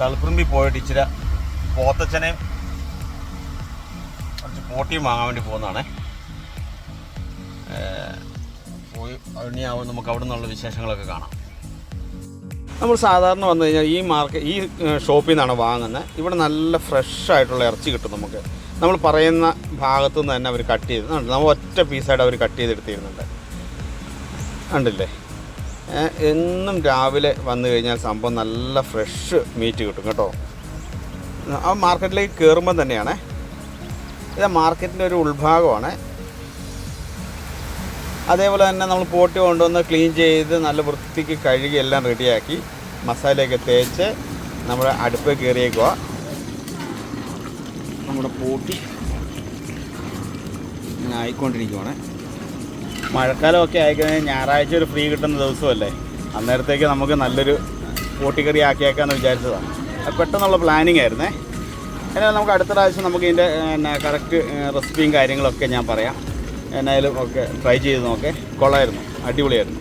തളിപ്പുറമ്പി പോയിട്ട് ഇച്ചിരി പോത്തച്ഛനെ കുറച്ച് പോട്ടിയും വാങ്ങാൻ വേണ്ടി പോകുന്നതാണേ. പോയി ഇനിയാവും നമുക്ക് അവിടെ നിന്നുള്ള വിശേഷങ്ങളൊക്കെ കാണാം. നമ്മൾ സാധാരണ വന്നു കഴിഞ്ഞാൽ ഈ മാർക്കറ്റ് ഈ ഷോപ്പിൽ നിന്നാണ് വാങ്ങുന്നത് ഇവിടെ നല്ല ഫ്രഷ് ആയിട്ടുള്ള ഇറച്ചി കിട്ടും നമുക്ക്. നമ്മൾ പറയുന്ന ഭാഗത്തു നിന്ന് തന്നെ അവർ കട്ട് ചെയ്ത് നമ്മൾ ഒറ്റ പീസായിട്ട് അവർ കട്ട് ചെയ്തെടുത്തിരുന്നുണ്ട്. കണ്ടില്ലേ? എന്നും രാവിലെ വന്നു കഴിഞ്ഞാൽ സംഭവം നല്ല ഫ്രഷ് മീറ്റ് കിട്ടും കേട്ടോ. ആ മാർക്കറ്റിലേക്ക് കയറുമ്പം തന്നെയാണ്. ഇത് മാർക്കറ്റിന്റെ ഒരു ഉൾഭാഗമാണ്. അതേപോലെ തന്നെ നമ്മൾ പോട്ടി കൊണ്ടുവന്ന് ക്ലീൻ ചെയ്ത് നല്ല വൃത്തിക്ക് കഴുകി എല്ലാം റെഡിയാക്കി മസാലയൊക്കെ തേച്ച് നമ്മുടെ അടുപ്പ് കയറിയേക്കുക നമ്മുടെ പോട്ടി ഇങ്ങനെ ആയിക്കൊണ്ടിരിക്കുവാണ്. മഴക്കാലമൊക്കെ ആയിക്കഴിഞ്ഞാൽ ഞായറാഴ്ച ഒരു ഫ്രീ കിട്ടുന്ന ദിവസമല്ലേ? അന്നേരത്തേക്ക് നമുക്ക് നല്ലൊരു പൂട്ടിക്കറി ആക്കിയേക്കാന്ന് വിചാരിച്ചതാണ് പെട്ടെന്നുള്ള പ്ലാനിങ് ആയിരുന്നേ. എന്നാൽ നമുക്ക് അടുത്ത പ്രാവശ്യം നമുക്ക് ഇതിന്റെ പിന്നെ കറക്റ്റ് റെസിപ്പിയും കാര്യങ്ങളൊക്കെ ഞാൻ പറയാം. എന്നായാലും ഒക്കെ ട്രൈ ചെയ്ത് നോക്കേ. കൊള്ളായിരുന്നു. അടിപൊളിയായിരുന്നു.